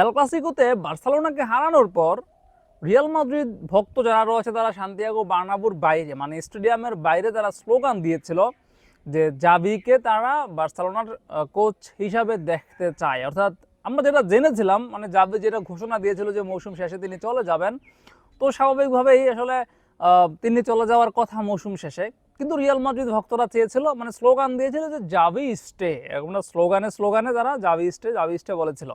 এল ক্লাসিকোতে বার্সেলোনাকে হারানোর পর Real Madrid ভক্ত যারা রয়েছে তারা সান্তিয়াগো বার্নাবুর বাইরে মানে স্টেডিয়ামের বাইরে তারা স্লোগান দিয়েছিল যে জাবিকে তারা বার্সেলোনার কোচ হিসাবে দেখতে চায়। অর্থাৎ আমরা যেটা জেনেছিলাম মানে জাবি যেটা ঘোষণা দিয়েছিল যে মৌসুম শেষে তিনি চলে যাবেন, তো স্বাভাবিকভাবেই আসলে তিনি চলে যাওয়ার কথা মৌসুম শেষে। কিন্তু রিয়াল মাদ্রিদ ভক্তরা চেয়েছিল মানে স্লোগান দিয়েছিল যে জাবি স্টে এরকম স্লোগানে স্লোগানে তারা জাবি স্টে জাবি স্টে বলেছিল।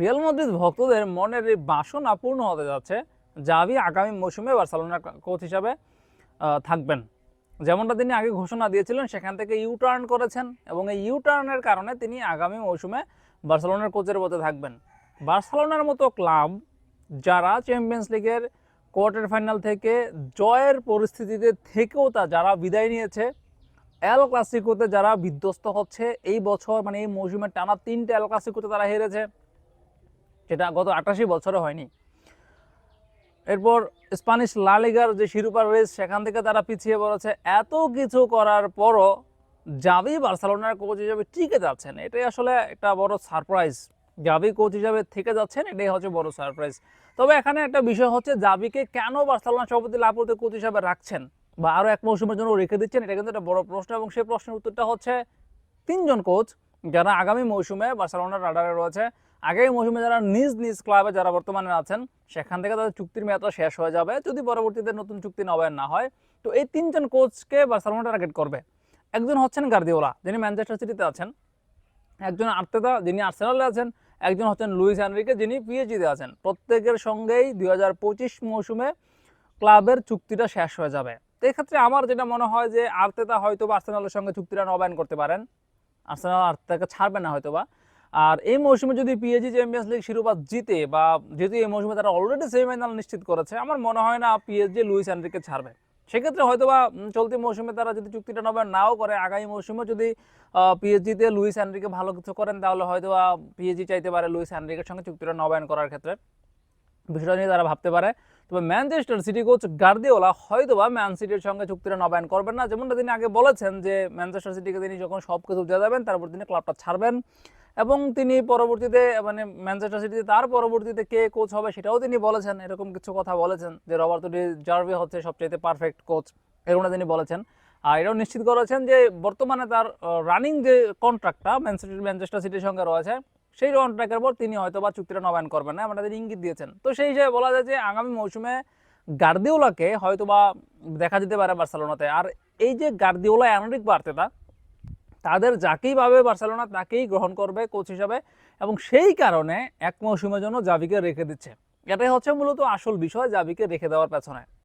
রিয়াল মাদ্রিদ ভক্তদের মনের এই বাসনা পূর্ণ হতে যাচ্ছে জাভি আগামী মৌসুমে বার্সেলোনার কোচ হিসাবে থাকবেন। যেমনটা তিনি আগে ঘোষণা দিয়েছিলেন, সেখান থেকে ইউ টার্ন করেছেন এবং এই ইউ টার্নের কারণে তিনি আগামী মৌসুমে বার্সেলোনার কোচের পদে থাকবেন। বার্সেলোনার মতো ক্লাব যারা চ্যাম্পিয়ন্স লিগের কোয়ার্টার ফাইনাল থেকে জয়ের পরিস্থিতিতে থেকেও তা যারা বিদায় নিয়েছে এল ক্লাসিকোতে যারা বিধ্বস্ত হচ্ছে, এই বছর মানে এই মৌসুমে টানা তিনটে এল ক্লাসিকোতে তারা হেরেছে। যেটা গত আটাশি বছরে হয়নি। এরপর স্প্যানিশ লালিগার যে শিরোপার রেস সেখান থেকে তারা পিছিয়ে পড়েছে। এত কিছু করার পরও জাভি বার্সেলোনার কোচ হিসেবে টিকে যাচ্ছেন। এটাই আসলে একটা বড় সারপ্রাইজ জাভি কোচ হিসাবে থেকে যাচ্ছেন, এটাই হচ্ছে বড় সারপ্রাইজ তবে এখানে একটা বিষয় হচ্ছে, জাভিকে কেন বার্সেলোনা সভাপতি লাপোর্তে কোচ হিসাবে রাখছেন? বা আরও এক মৌসুমের জন্য রেখে দিচ্ছেন? এটা কিন্তু একটা বড় প্রশ্ন এবং সেই প্রশ্নের উত্তরটা হচ্ছে তিনজন কোচ যারা আগামী মৌসুমে বার্সেলোনার রাডারে রয়েছে। আগামী মৌসুমে যারা নিজ নিজ ক্লাবে যারা বর্তমানে আছেন, সেখান থেকে তাদের চুক্তির মেয়াদটা শেষ হয়ে যাবে। যদি পরবর্তীতে নতুন চুক্তি নবায়ন না হয়, তো এই তিনজন কোচকে বার্সেলোনা টার্গেট করবে। একজন হচ্ছেন গার্দিওলা যিনি ম্যানচেস্টার সিটিতে আছেন। একজন আর্তেদা, যিনি আর্সেনালে আছেন। একজন হচ্ছেন লুইস অ্যানরিকে যিনি পিএইচডিতে আছেন। প্রত্যেকের সঙ্গেই দুই হাজার পঁচিশ মৌসুমে ক্লাবের চুক্তিটা শেষ হয়ে যাবে। তো এক্ষেত্রে আমার যেটা মনে হয় যে আর্তেতা হয়তো বা আর্সেনালের সঙ্গে চুক্তিটা নবায়ন করতে পারেন। আর্সেনাল আর্তেতাকে ছাড়বে না হয়তো বা আর এই মৌসুমে যদি পিএজি চ্যাম্পিয়ন্স লিগ শিরোপা জিতে বা যেহেতু এই মৌসুমে তারা অলরেডি সেমিফাইনাল নিশ্চিত করেছে, আমার মনে হয় না পিএসজি লুইস অ্যান্ড্রিকে ছাড়বে। সেক্ষেত্রে হয়তো বা চলতি মৌসুমে তারা যদি চুক্তিটা নবায়ন নাও করে, আগামী মৌসুমে যদি পিএসজিতে লুইস অ্যান্ড্রিকে ভালো কিছু করেন, তাহলে হয়তো বা পিএসজি চাইতে পারে লুইস অ্যান্ড্রিকের সঙ্গে চুক্তিটা নবায়ন করার ক্ষেত্রে। বিষয়টা নিয়ে তারা ভাবতে পারে। তবে ম্যানচেস্টার সিটি কোচ গার্দিওলা হয়তো বা ম্যান সিটির সঙ্গে চুক্তিটা নবায়ন করবেন না। যেমনটা তিনি আগে বলেছেন যে ম্যানচেস্টার সিটিকে তিনি যখন সব কিছু দিয়ে যাবেন তারপর তিনি ক্লাবটা ছাড়বেন। এবং তিনি পরবর্তীতে মানে ম্যানচেস্টার সিটিতে তার পরবর্তীতে কে কোচ হবে সেটাও তিনি বলেছেন, এরকম কিছু কথা বলেছেন যে রবার্তো ডি জার্ভি হচ্ছে সবচেয়ে পারফেক্ট কোচ এরকমটা তিনি বলেছেন। আর এটাও নিশ্চিত করেছেন যে বর্তমানে তার রানিং যে কন্ট্রাক্টটা ম্যানচেস্টার ম্যানচেস্টার সিটির সঙ্গে রয়েছে, সেই কন্ট্রাক্টের পর তিনি হয়তো বা চুক্তিটা নবায়ন করবেন না আমাদের ইঙ্গিত দিয়েছেন। তো সেই হিসেবে বলা যায় যে আগামী মৌসুমে গার্দিওলাকে হয়তো বা দেখা যেতে পারে বার্সেলোনাতে আর এই যে গার্দিওলা অ্যানরিক বার্তেতা তাদের যাকেই পাবে বার্সেলোনা, তাকেই গ্রহণ করবে কোচ হিসাবে এবং সেই কারণে এক মৌসুমের জন্য জাভিকে রেখে দিচ্ছে। এটাই হচ্ছে মূলত আসল বিষয় জাভিকে রেখে দেওয়ার পেছনে।